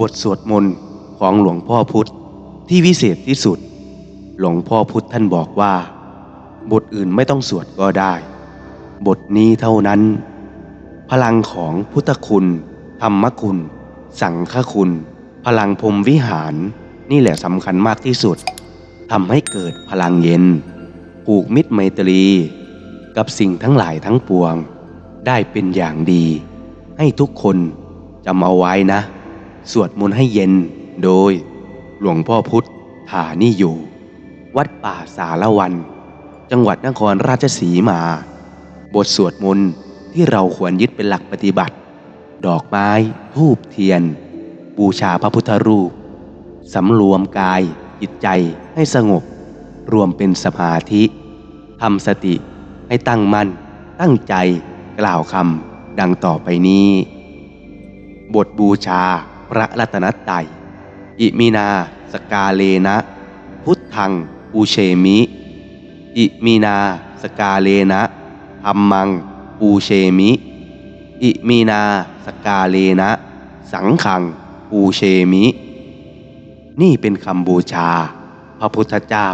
บทสวดมนต์ของหลวงพ่อพุธที่วิเศษที่สุด หลวงพ่อพุธท่านบอกว่า บทอื่นไม่ต้องสวดก็ได้ บทนี้เท่านั้น พลังของพุทธคุณ ธรรมคุณ สังฆคุณ พลังพรมวิหารนี่แหละสำคัญมากที่สุดทำให้เกิดพลังเย็น ผูกมิตรไมตรี กับสิ่งทั้งหลายทั้งปวง ได้เป็นอย่างดี ให้ทุกคนจำเอาไว้นะ สวดมนต์ให้เย็นโดย หลวงพ่อพุทธฐานี่อยู่ วัดป่าสารวัน จังหวัดนครราชสีมา บทสวดมนต์ที่เราควรยึดเป็นหลักปฏิบัติ ดอกไม้ทูบเทียน บูชาพระพุทธรูป สำรวมกาย จิตใจให้สงบ รวมเป็นสมาธิทำสติให้ตั้งมั่น ตั้งใจกล่าวคำดังต่อไปนี้ บทบูชา พระรัตนตรัยอิมินาสกาเลนะ พุทธังปูเชมิ อิมินาสกาเลนะธรรมังปูเชมิ อิมินาสกาเลนะ สังขังปูเชมิ นี่เป็นคำบูชา พระพุทธเจ้า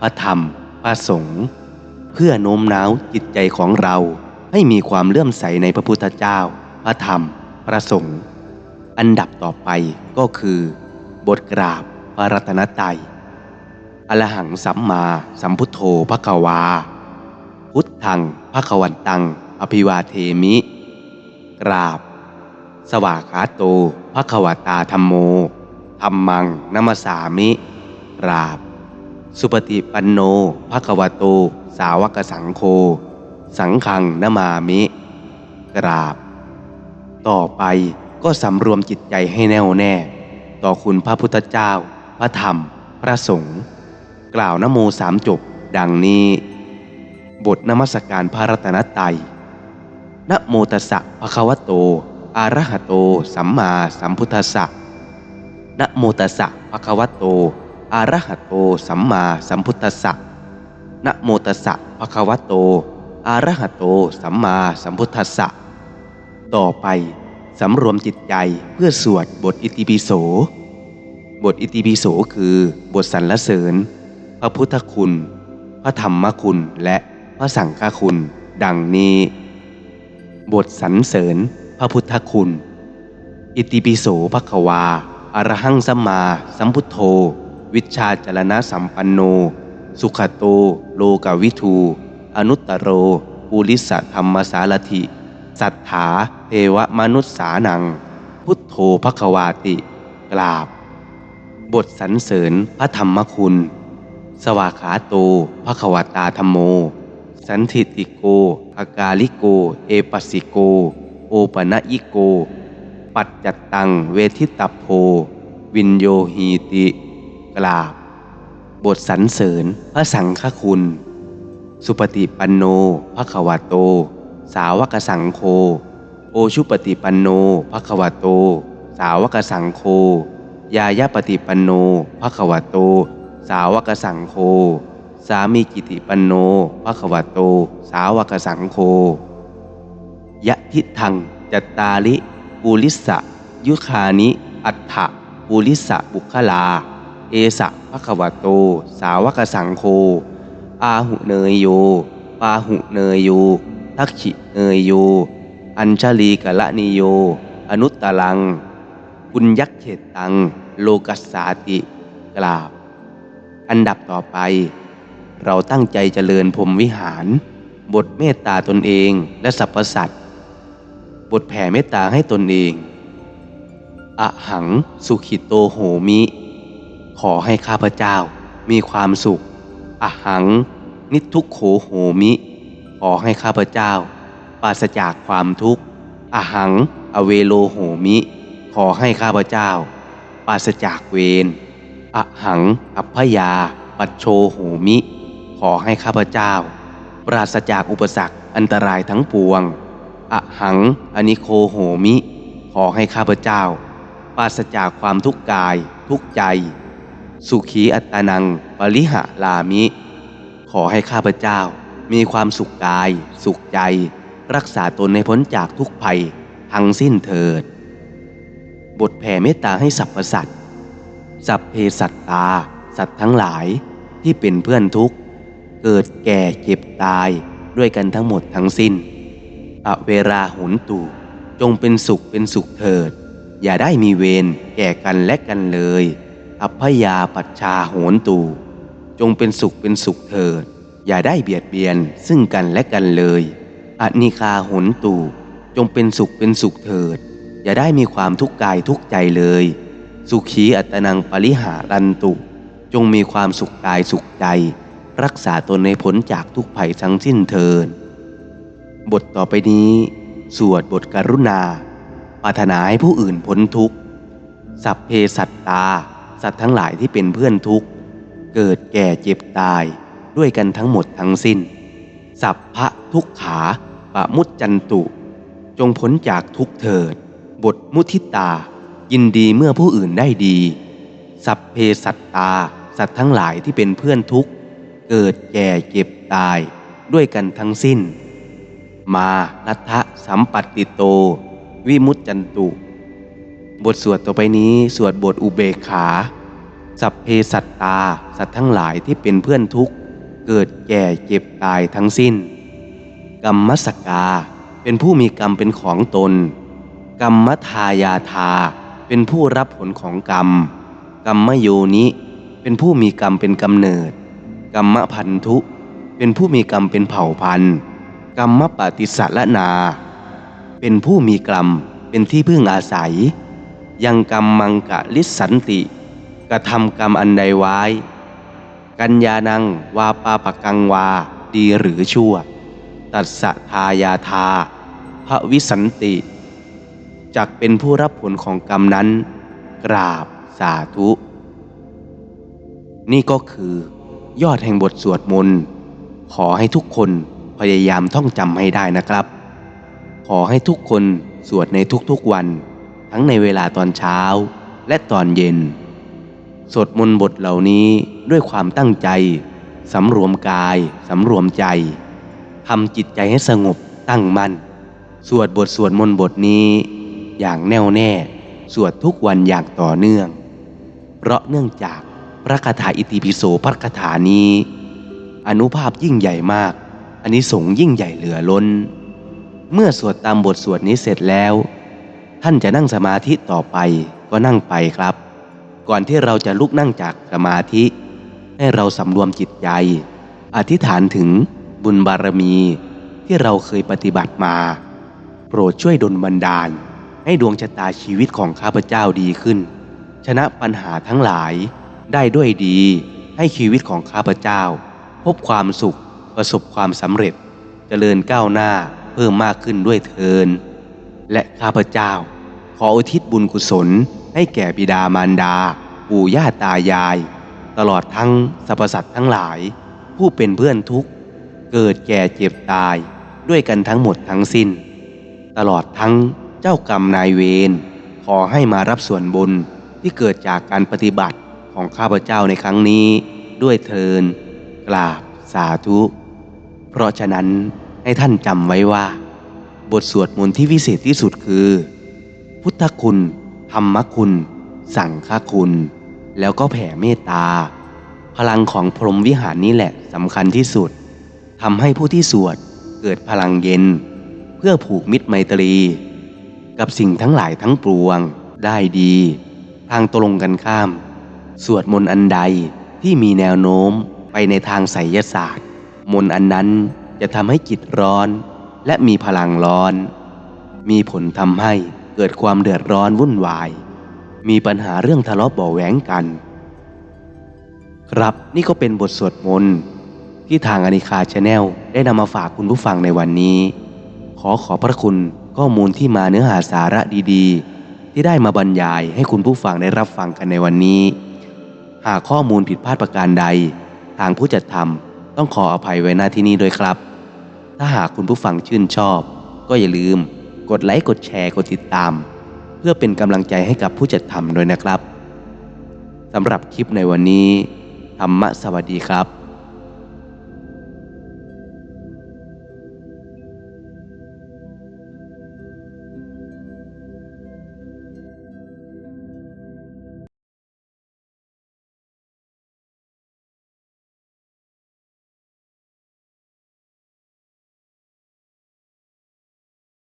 พระธรรม พระสงฆ์เพื่อโน้มน้าวจิตใจของเราให้มีความเลื่อมใสในพระพุทธเจ้า พระธรรม พระสงฆ์ อันดับต่อไปก็คือ บทกราบพระรัตนตรัยอรหังสัมมาสัมพุทโธพระกวา พุทธังพระขวันตัง อภิวาเทมิ กราบ สวากขาโตพระขวตาธรรมโมธรรมังนัมสามิ กราบ สุปฏิปันโนภะคะวโต สาวกสังโฆสังฆังนามามิ กราบ ต่อไป ก็สำรวมจิตใจให้แน่วแน่ ต่อคุณพระพุทธเจ้า พระธรรม พระสงฆ์กล่าวนโมสามจบ ดังนี้ บทนมัสการพระรัตนตรัยนโมตัสสะภะคะวะโต อะระหะโต สัมมาสัมพุทธัสสะนโมตัสสะภะคะวะโต อะระหะโต สัมมาสัมพุทธัสสะนโมตัสสะภะคะวะโต อะระหะโต สัมมาสัมพุทธัสสะ ต่อไป สำรวมจิตใจเพื่อสวดบทอิติปิโส บทอิติปิโสคือบทสรรเสริญ พระพุทธคุณ พระธรรมคุณและพระสังฆคุณ ดังนี้ บทสรรเสริญ พระพุทธคุณ อิติปิโสภควาอรหังสัมมาสัมพุทโธ วิชชาจรณะสัมปันโน สุขโต โลกวิทู อนุตตโรปุริสธรรมสารถิ สัทธาเทวมนุษย์สานัง พุทโธภควาติ กราบ บทสรรเสริญพระธรรมคุณ สวากขาโตภควตาธรรมโม สันทิติโกอากาลิโก เอปัสิโก โอปนะยิโก ปัจจัตตังเวทิตาโพ วินโยหีติ กราบ บทสรรเสริญพระสังฆคุณ สุปฏิปันโนภควโต สาวกสังโฆโอชุปฏิปันโนภควโต สาวกสังโฆยายาปฏิปันโนภควโต สาวกสังโฆสามีกิติปันโนภควโต สาวกสังโฆยะทิทังจัตตาลิปูลิสะยุคานิ อัฏฐะปูลิสะบุคลา เอสะภควโต สาวกสังโฆอาหุเนยโย ปาหุเนยโย ทักขิเนยโย อัญชลีกะละนิโย อนุตตลัง ปุญยักเขตตัง โลกัสสาติกราบ อันดับต่อไป เราตั้งใจเจริญพรมวิหาร บทเมตตาตนเองและสรรพสัตว์บทแผ่เมตตาให้ตนเอง อหังสุขิโตโหมิ ขอให้ข้าพเจ้ามีความสุข อหัง นิทุกโขโหมิ ขอให้ข้าพเจ้าปราศจากความทุกข์อะหัง อเวโลโหมิ ขอให้ข้าพเจ้าปราศจากเวรอะหัง อัพยา ปัจโชโหมิ ขอให้ข้าพเจ้า ปราศจากอุปสรรคอันตรายทั้งปวงอะหัง อนิโคโหมิ ขอให้ข้าพเจ้าปราศจากความทุกข์กาย ทุกใจ สุขีอัตานัง ปริหะลามิ ขอให้ข้าพเจ้า มีความสุขกาย สุขใจ รักษาตนให้พ้นจากทุกภัย ทั้งสิ้นเถิด บทแผ่เมตตาให้สรรพสัตว์สัพเพสัตตา สัตว์ทั้งหลายที่เป็นเพื่อนทุกข์ เกิดแก่เจ็บตายด้วยกันทั้งหมดทั้งสิ้น อเวราหุนตูจงเป็นสุขเป็นสุขเถิด อย่าได้มีเวรแก่กันและกันเลย อัพยาปัชชาโหนตูจงเป็นสุขเป็นสุขเถิด อย่าได้เบียดเบียนซึ่งกันและกันเลยอนิคาหนตูจงเป็นสุขเป็นสุขเถิด อย่าได้มีความทุกข์กายทุกใจเลย สุขีอัตนังปริหารันตุ จงมีความสุขกายสุขใจ รักษาตนในผลจากทุกภัยทั้งสิ้นเทินบทต่อไปนี้ สวดบทกรุณาปรารถนาให้ผู้อื่นพ้นทุกข์ สัพเพสัตตา สัตว์ทั้งหลายที่เป็นเพื่อนทุกข์ เกิดแก่เจ็บตาย ด้วยกันทั้งหมดทั้งสิ้น สัพพะทุกขาปะมุจจันตุ จงพ้นจากทุกเถิด บทมุทิตา ยินดีเมื่อผู้อื่นได้ดี สัพเพสัตตา สัตว์ทั้งหลายที่เป็นเพื่อนทุกเกิดแก่เจ็บตาย ด้วยกันทั้งสิ้น มาลัทธะสัมปัตติโต วิมุตจันตุ บทสวดต่อไปนี้สวดบทอุเบกขา สัพเพสัตตา สัตว์ทั้งหลายที่เป็นเพื่อนทุกข์ เกิดแก่เจ็บตายทั้งสิ้น กรรมสกาเป็นผู้มีกรรมเป็นของตน กรรมทายาทาเป็นผู้รับผลของกรรม กรรมโยนิ เป็นผู้มีกรรมเป็นกำเนิด กรรมพันธุ เป็นผู้มีกรรมเป็นเผ่าพันธุ์ กรรมปฏิสัละนา เป็นผู้มีกรรมเป็นที่พึ่งอาศัย ยังกรรมมังกะลิสสันติ กระทำกรรมอันใดไว้ กัญญานังวาปาปกังวา ดีหรือชั่ว ตัสสะทายาทาพระวิสันติจักเป็นผู้รับผลของกรรมนั้น กราบสาธุ นี่ก็คือยอดแห่งบทสวดมนต์ ขอให้ทุกคนพยายามท่องจำให้ได้นะครับ ขอให้ทุกคนสวดในทุกๆวัน ทั้งในเวลาตอนเช้าและตอนเย็น สวดมนต์บทเหล่านี้ด้วยความตั้งใจ สำรวมกาย สำรวมใจทำจิตใจให้สงบตั้งมั่น สวดบทสวดมนต์บทนี้อย่างแน่วแน่ สวดทุกวันอย่างต่อเนื่อง เพราะเนื่องจากพระคาถาอิติปิโสพระคาถานี้ อนุภาพยิ่งใหญ่มาก อันนี้สงยิ่งใหญ่เหลือล้น เมื่อสวดตามบทสวดนี้เสร็จแล้ว ท่านจะนั่งสมาธิต่อไปก็นั่งไปครับ ก่อนที่เราจะลุกนั่งจากสมาธิ ให้เราสำรวมจิตใจ อธิษฐานถึงบุญบารมีที่เราเคยปฏิบัติมา โปรดช่วยดลบันดาล ให้ดวงชะตาชีวิตของข้าพเจ้าดีขึ้น ชนะปัญหาทั้งหลายได้ด้วยดีให้ชีวิตของข้าพเจ้า พบความสุขประสบความสำเร็จเจริญก้าวหน้าเพิ่มมากขึ้นด้วยเทิน และข้าพเจ้า ขออุทิศบุญกุศล ให้แก่บิดามารดา ปู่ย่าตายาย ตลอดทั้งสรรพสัตว์ทั้งหลาย ผู้เป็นเพื่อนทุกข์ เกิดแก่เจ็บตายด้วยกันทั้งหมดทั้งสิ้น ตลอดทั้งเจ้ากรรมนายเวรขอให้มารับส่วนบุญที่เกิดจากการปฏิบัติของข้าพเจ้าในครั้งนี้ ด้วยเทินกราบสาธุ เพราะฉะนั้นให้ท่านจำไว้ว่า บทสวดมนต์ที่วิเศษที่สุดคือ พุทธคุณ ธรรมคุณ สั่งฆคุณ แล้วก็แผ่เมตตา พลังของพรหมวิหารนี้แหละสำคัญที่สุดทำให้ผู้ที่สวดเกิดพลังเย็น เพื่อผูกมิตรไมตรี กับสิ่งทั้งหลายทั้งปวงได้ดี ทางตรงกันข้าม สวดมนต์อันใดที่มีแนวโน้มไปในทางไสยศาสตร์ มนต์อันนั้นจะทำให้จิตร้อนและมีพลังร้อน มีผลทำให้ เกิดความเดือดร้อนวุ่นวาย มีปัญหาเรื่องทะเลาะเบาะแหวงกัน ครับนี่ก็เป็นบทสวดมนต์ที่ทางอนิคาชาแนลได้นำมาฝากคุณผู้ฟังในวันนี้ ขอขอบพระคุณข้อมูลที่มาเนื้อหาสาระดีๆ ที่ได้มาบรรยายให้คุณผู้ฟังได้รับฟังกันในวันนี้ หากข้อมูลผิดพลาดประการใด ทางผู้จัดทำต้องขออภัยไว้หน้าที่นี้ด้วยครับ ถ้าหากคุณผู้ฟังชื่นชอบ ก็อย่าลืม กดไลค์กดแชร์กดติดตาม เพื่อเป็นกำลังใจให้กับผู้จัดทำด้วยนะครับสำหรับคลิปในวันนี้ธรรมะสวัสดีครับ